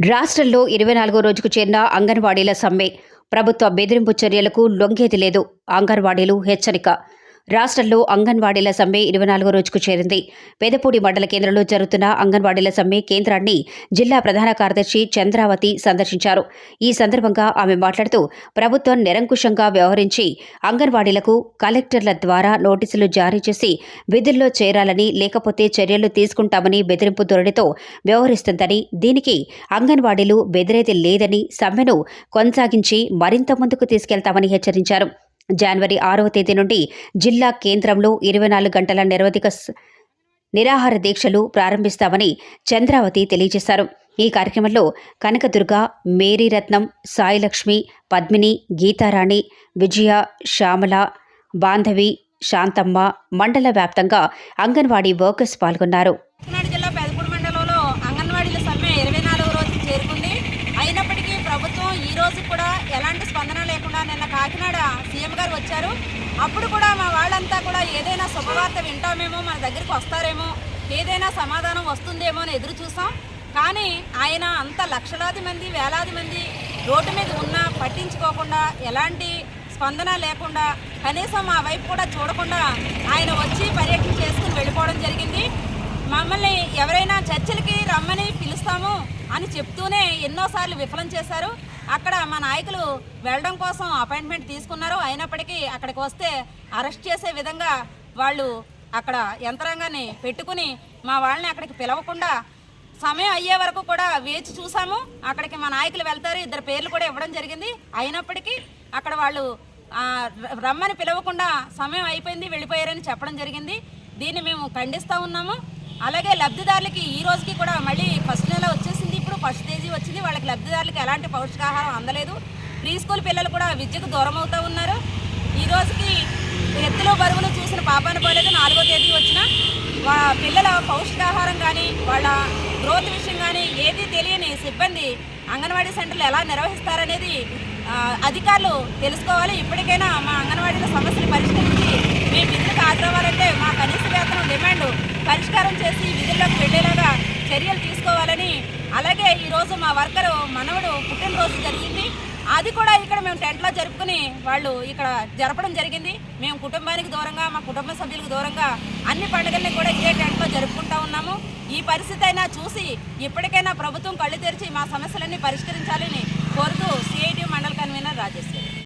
రాష్ట్రంలో ఇరవై నాలుగో రోజుకు చేరిన అంగన్వాడీల సమ్మె. ప్రభుత్వ బెదిరింపు చర్యలకు లొంగేది లేదు. అంగన్వాడీలు హెచ్చరిక. రాష్ట్రంలో అంగన్వాడీల సమ్మె ఇరవై నాలుగో రోజుకు చేరింది. పెదపూడి మండల కేంద్రంలో జరుగుతున్న అంగన్వాడీల సమ్మె కేంద్రాన్ని జిల్లా ప్రధాన కార్యదర్శి చంద్రావతి సందర్శించారు. ఈ సందర్భంగా ఆమె మాట్లాడుతూ ప్రభుత్వం నిరంకుశంగా వ్యవహరించి అంగన్వాడీలకు కలెక్టర్ల ద్వారా నోటీసులు జారీ చేసి విధుల్లో చేరాలని లేకపోతే చర్యలు తీసుకుంటామని బెదిరింపు ధోరణితో వ్యవహరిస్తుందని దీనికి అంగన్వాడీలు బెదిరేది లేదని సమ్మెను కొనసాగించి మరింత ముందుకు తీసుకెళ్తామని హెచ్చరించారు. జనవరి ఆరవ తేదీ నుండి జిల్లా కేంద్రంలో ఇరవై నాలుగు గంటల నిరవధిక నిరాహార దీక్షలు ప్రారంభిస్తామని చంద్రావతి తెలియజేశారు. ఈ కార్యక్రమంలో కనకదుర్గ మేరీరత్నం సాయిలక్ష్మి పద్మిని గీతారాణి విజయ శ్యామల బాంధవి శాంతమ్మ మండల వ్యాప్తంగా అంగన్వాడీ వర్కర్స్ పాల్గొన్నారు కాకినాడ జిల్లా పెదపూడి మండలంలో అంగన్వాడీల సమ్మె ఇరవై నాలుగో రోజు చేరుకుంది అయినప్పటికీ ప్రభుత్వం ఈ రోజు కూడా ఎలాంటి స్పందన లేకుండా నిన్న కాకినాడ సీఎం గారు వచ్చారు. అప్పుడు కూడా మా వాళ్ళంతా కూడా ఏదైనా శుభవార్త వింటామేమో మన దగ్గరికి వస్తారేమో ఏదైనా సమాధానం వస్తుందేమో అని ఎదురు చూసాం. కానీ ఆయన అంత లక్షలాది మంది వేలాది మంది రోడ్డు మీద ఉన్నా పట్టించుకోకుండా ఎలాంటి స్పందన లేకుండా కనీసం మా వైపు కూడా చూడకుండా ఆయన వచ్చి పర్యటన చేసుకుని వెళ్ళిపోవడం జరిగింది. మమ్మల్ని ఎవరైనా చర్చలకి రమ్మని పిలుస్తాము అని చెప్తూనే ఎన్నోసార్లు విఫలం చేశారు. అక్కడ మా నాయకులు వెళ్ళడం కోసం అపాయింట్మెంట్ తీసుకున్నారు. అయినప్పటికీ అక్కడికి వస్తే అరెస్ట్ చేసే విధంగా వాళ్ళు అక్కడ యంత్రాంగాన్ని పెట్టుకుని మా వాళ్ళని అక్కడికి పిలవకుండా సమయం అయ్యే వరకు కూడా వేచి చూసాము. అక్కడికి మా నాయకులు వెళ్తారు. ఇద్దరు పేర్లు కూడా ఇవ్వడం జరిగింది. అయినప్పటికీ అక్కడ వాళ్ళు రమ్మని పిలవకుండా సమయం అయిపోయింది వెళ్ళిపోయారని చెప్పడం జరిగింది. దీన్ని మేము ఖండిస్తూ ఉన్నాము. అలాగే లబ్ధిదారులకి ఈ రోజుకి కూడా మళ్ళీ ఫస్ట్ నెల ఫస్ట్ స్టేజీ వచ్చింది. వాళ్ళకి లబ్ధిదారులకు ఎలాంటి పౌష్టికాహారం అందలేదు. ప్రీ స్కూల్ పిల్లలు కూడా విద్యకు దూరం అవుతూ ఉన్నారు. ఈ రోజుకి ఎత్తులో బరువులు చూసిన పాపాన పోలేదు నాలుగో తేదీ వచ్చిన పిల్లల పౌష్టికాహారం కానీ వాళ్ళ గ్రోత్ విషయం కానీ ఏది తెలియని సిబ్బంది అంగన్వాడీ సెంటర్లు ఎలా నిర్వహిస్తారనేది అధికారులు తెలుసుకోవాలి. ఇప్పటికైనా మా అంగన్వాడీల సమస్యలు పరిష్కరించి మేము విధులకు హాజరవ్వాలంటే మా కనీస వేతనం డిమాండ్ పరిష్కారం చేసి విధుల్లోకి వెళ్ళేలాగా చర్యలు తీసుకోవాలని అలాగే ఈరోజు మా వర్కరు మనవడు పుట్టినరోజు జరిగింది. అది కూడా ఇక్కడ మేము టెంట్లో జరుపుకుని వాళ్ళు ఇక్కడ జరపడం జరిగింది. మేము కుటుంబానికి దూరంగా మా కుటుంబ సభ్యులకు దూరంగా అన్ని పండుగల్ని కూడా ఇదే టెంట్లో జరుపుకుంటా ఉన్నాము. ఈ పరిస్థితి అయినా చూసి ఇప్పటికైనా ప్రభుత్వం కళ్ళు తెరిచి మా సమస్యలన్నీ పరిష్కరించాలని కోరుతూ సిఐటి మండల కన్వీనర్ రాజేశ్వరి.